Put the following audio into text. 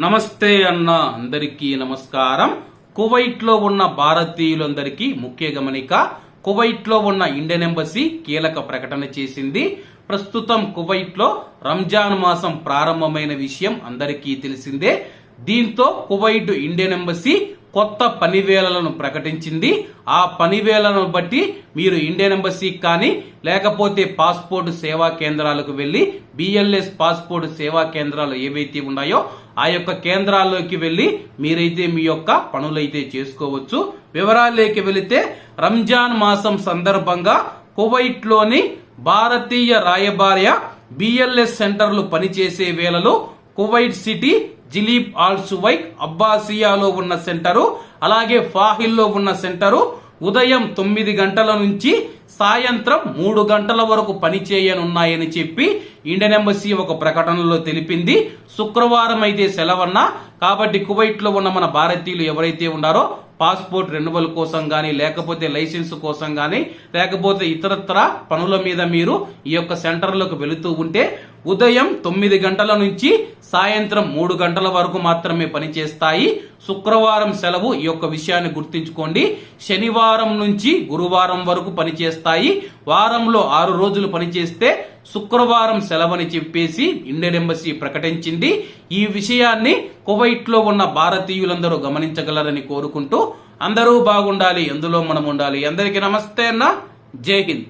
నమస్తే అన్న అందరికీ నమస్కారం. కువైట్లో ఉన్న భారతీయులందరికీ ముఖ్య గమనిక కువైట్లో ఉన్న ఇండియన్ ఎంబసీ కీలక ప్రకటన చేసింది. ప్రస్తుతం కువైట్లో రంజాన్ మాసం ప్రారంభమైన విషయం అందరికీ తెలిసిందే. దీంతో కువైట్ ఇండియన్ ఎంబసీ కొత్త పనివేళలను ప్రకటించింది. ఆ పనివేళలను బట్టి మీరు ఇండియన్ ఎంబసీకి కానీ లేకపోతే పాస్పోర్ట్ సేవా కేంద్రాలకు వెళ్ళి బిఎల్ఎస్ పాస్పోర్ట్ సేవా కేంద్రాలు ఏవైతే ఉన్నాయో ఆ యొక్క కేంద్రాల్లోకి వెళ్ళి మీరైతే మీ యొక్క పనులైతే చేసుకోవచ్చు. వివరాల్లోకి వెళితే రంజాన్ మాసం సందర్భంగా కువైట్లోని భారతీయ రాయబార్య బిఎల్ఎస్ సెంటర్లు పనిచేసే వేళలో Kuwait City Jleeb Al Shuyoukh అబ్బాసియాలో ఉన్న సెంటరు అలాగే ఫాహిల్లో ఉన్న సెంటరు ఉదయం తొమ్మిది గంటల నుంచి సాయంత్రం మూడు గంటల వరకు పనిచేయనున్నాయని చెప్పి ఇండియన్ ఎంబసీ ఒక ప్రకటనలో తెలిపింది. శుక్రవారం అయితే సెలవన్న కాబట్టి కువైట్లో ఉన్న మన భారతీయులు ఎవరైతే ఉన్నారో పాస్పోర్ట్ రెన్యువల్ కోసం కానీ లేకపోతే లైసెన్స్ కోసం కానీ లేకపోతే ఇతరత్ర పనుల మీద మీరు ఈ యొక్క సెంటర్లకు వెళుతూ ఉంటే ఉదయం తొమ్మిది గంటల నుంచి సాయంత్రం మూడు గంటల వరకు మాత్రమే పనిచేస్తాయి. శుక్రవారం సెలవు ఈ యొక్క విషయాన్ని గుర్తుంచుకోండి. శనివారం నుంచి గురువారం వరకు పనిచేస్తాయి. వారంలో ఆరు రోజులు పనిచేస్తే శుక్రవారం సెలవని చెప్పేసి ఇండియన్ ఎంబసీ ప్రకటించింది. ఈ విషయాన్ని కువైట్లో ఉన్న భారతీయులందరూ గమనించగలరని కోరుకుంటూ అందరూ బాగుండాలి ఎందులో మనం ఉండాలి? అందరికీ నమస్తే అన్న. జై హింద్.